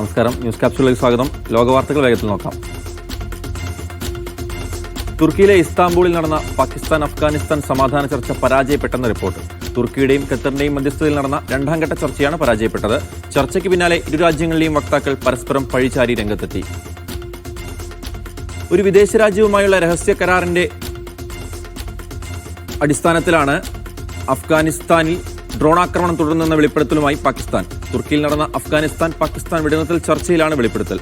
നമസ്കാരം. ന്യൂസ് ക്യാപ്സുകളിലേക്ക് സ്വാഗതം. ലോകവാർത്തകൾ വേഗത്തിൽ നോക്കാം. തുർക്കിയിലെ ഇസ്താംബൂളിൽ നടന്ന പാകിസ്ഥാൻ അഫ്ഗാനിസ്ഥാൻ സമാധാന ചർച്ച പരാജയപ്പെട്ടെന്ന റിപ്പോർട്ട്. തുർക്കിയുടെയും ഖത്തറിന്റെയും മധ്യസ്ഥതയിൽ നടന്ന രണ്ടാം ഘട്ട ചർച്ചയാണ് പരാജയപ്പെട്ടത്. ചർച്ചയ്ക്ക് പിന്നാലെ ഇരു രാജ്യങ്ങളിലെയും വക്താക്കൾ പരസ്പരം പഴിചാരി രംഗത്തെത്തി. ഒരു വിദേശ രാജ്യവുമായുള്ള രഹസ്യ കരാറിന്റെ അടിസ്ഥാനത്തിലാണ് അഫ്ഗാനിസ്ഥാനിൽ ഡ്രോൺ ആക്രമണം തുടരുന്നെന്ന വെളിപ്പെടുത്തലുമായി പാകിസ്ഥാൻ. തുർക്കിയിൽ നടന്ന അഫ്ഗാനിസ്ഥാൻ പാകിസ്ഥാൻ വെടിനിർത്തൽ ചർച്ചയിലാണ് വെളിപ്പെടുത്തൽ.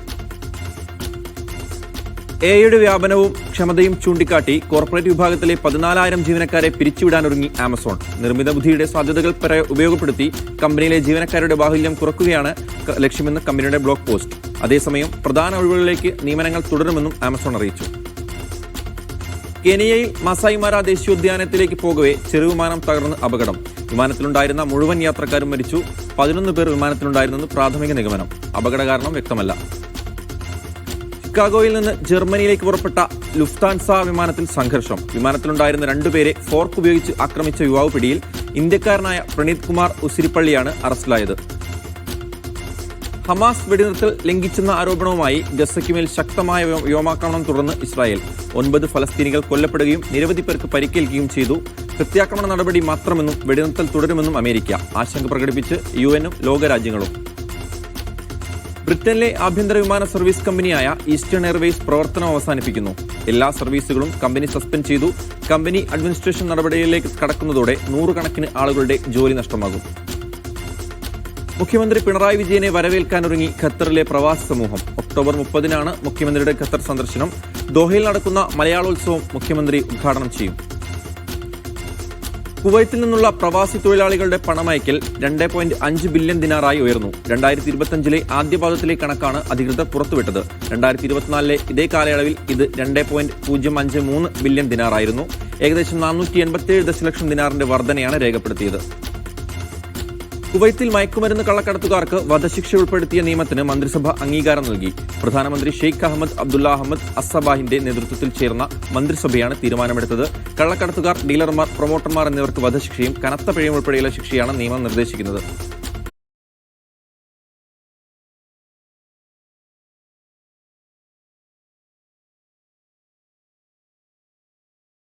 എയുടെ വ്യാപനവും ക്ഷമതയും ചൂണ്ടിക്കാട്ടി കോർപ്പറേറ്റ് വിഭാഗത്തിലെ പതിനാലായിരം ജീവനക്കാരെ പിരിച്ചുവിടാനൊരുങ്ങി ആമസോൺ. നിർമ്മിത ബുദ്ധിയുടെ സാധ്യതകൾ ഉപയോഗപ്പെടുത്തി കമ്പനിയിലെ ജീവനക്കാരുടെ ബാഹുല്യം കുറക്കുകയാണ് ലക്ഷ്യമെന്ന് കമ്പനിയുടെ ബ്ലോഗ് പോസ്റ്റ്. അതേസമയം പ്രധാന ഒഴിവുകളിലേക്ക് നിയമനങ്ങൾ തുടരുമെന്നും ആമസോൺ അറിയിച്ചു. കെനിയയിൽ മസായിമാര ദേശീയോദ്യാനത്തിലേക്ക് പോകവെ ചെറുവിമാനം തകർന്ന് അപകടം. വിമാനത്തിലുണ്ടായിരുന്ന മുഴുവൻ യാത്രക്കാരും മരിച്ചു. പതിനൊന്ന് പേർ വിമാനത്തിലുണ്ടായിരുന്നെന്ന് പ്രാഥമിക നിഗമനം. അപകട കാരണം വ്യക്തമല്ല. ചിക്കാഗോയിൽ നിന്ന് ജർമ്മനിയിലേക്ക് പുറപ്പെട്ട ലുഫ്താൻസ വിമാനത്തിൽ സംഘർഷം. വിമാനത്തിലുണ്ടായിരുന്ന രണ്ടുപേരെ ഫോർക്ക് ഉപയോഗിച്ച് ആക്രമിച്ച യുവാവ് പിടിയിൽ ഇന്ത്യക്കാരനായ പ്രണീത് കുമാർ ഉസിരിപ്പള്ളിയാണ് അറസ്റ്റിലായത്. ഹമാസ് വെടിനിർത്തൽ ലംഘിച്ചെന്ന ആരോപണവുമായി ഗസയ്ക്കുമേൽ ശക്തമായ വ്യോ- വ്യോമാക്രമണം തുടർന്ന് ഇസ്രായേൽ. ഒൻപത് ഫലസ്തീനികൾ കൊല്ലപ്പെടുകയും നിരവധി പേർക്ക് പരിക്കേൽക്കുകയും ചെയ്തു. പ്രത്യാക്രമണ നടപടി മാത്രമെന്നും വെടിനിർത്തൽ തുടരുമെന്നും അമേരിക്ക ആശങ്ക പ്രകടിപ്പിച്ച് യു എനും ലോകരാജ്യങ്ങളും. ബ്രിട്ടനിലെ ആഭ്യന്തര വിമാന സർവീസ് കമ്പനിയായ ഈസ്റ്റേൺ എയർവേസ് പ്രവർത്തനം അവസാനിപ്പിക്കുന്നു. എല്ലാ സർവീസുകളും കമ്പനി സസ്പെൻഡ് ചെയ്തു. കമ്പനി അഡ്മിനിസ്ട്രേഷൻ നടപടികളിലേക്ക് കടക്കുന്നതോടെ നൂറുകണക്കിന് ആളുകളുടെ ജോലി നഷ്ടമാകും. മുഖ്യമന്ത്രി പിണറായി വിജയനെ വരവേൽക്കാനൊരുങ്ങി ഖത്തറിലെ പ്രവാസി സമൂഹം. ഒക്ടോബർ മുപ്പതിനാണ് മുഖ്യമന്ത്രിയുടെ ഖത്തർ സന്ദർശനം. ദോഹയിൽ നടക്കുന്ന മലയാളോത്സവം മുഖ്യമന്ത്രി ഉദ്ഘാടനം ചെയ്യും. കുവൈത്തിൽ നിന്നുള്ള പ്രവാസി തൊഴിലാളികളുടെ പണമയക്കൽ രണ്ട് പോയിന്റ് അഞ്ച് ബില്യൺ ദിനാറായി ഉയർന്നു. രണ്ടായിരത്തി ഇരുപത്തിയഞ്ചിലെ ആദ്യപാദത്തിലെ കണക്കാണ് അധികൃതർ പുറത്തുവിട്ടത്. രണ്ടായിരത്തി ഇരുപത്തിനാലിലെ ഇതേ കാലയളവിൽ ഇത് രണ്ട് പോയിന്റ് പൂജ്യം അഞ്ച് മൂന്ന് ബില്യൺ ദിനാറായിരുന്നു. ഏകദേശം നാനൂറ്റി എൺപത്തിയേഴ് ദശലക്ഷം ദിനാറിന്റെ വർധനയാണ് രേഖപ്പെടുത്തിയത്. കുവൈത്തിൽ മയക്കുമരുന്ന് കള്ളക്കടത്തുകാർക്ക് വധശിക്ഷ ഉൾപ്പെടുത്തിയ നിയമത്തിന് മന്ത്രിസഭ അംഗീകാരം നൽകി. പ്രധാനമന്ത്രി ഷെയ്ഖ് അഹമ്മദ് അബ്ദുള്ള അഹമ്മദ് അസബാഹിന്റെ നേതൃത്വത്തിൽ ചേർന്ന മന്ത്രിസഭയാണ് തീരുമാനമെടുത്തത്. കള്ളക്കടത്തുകാർ ഡീലർമാർ പ്രൊമോട്ടർമാർ എന്നിവർക്ക് വധശിക്ഷയും കനത്ത പിഴയും ഉൾപ്പെടെയുള്ള ശിക്ഷയാണ് നിയമം നിർദ്ദേശിക്കുന്നത്.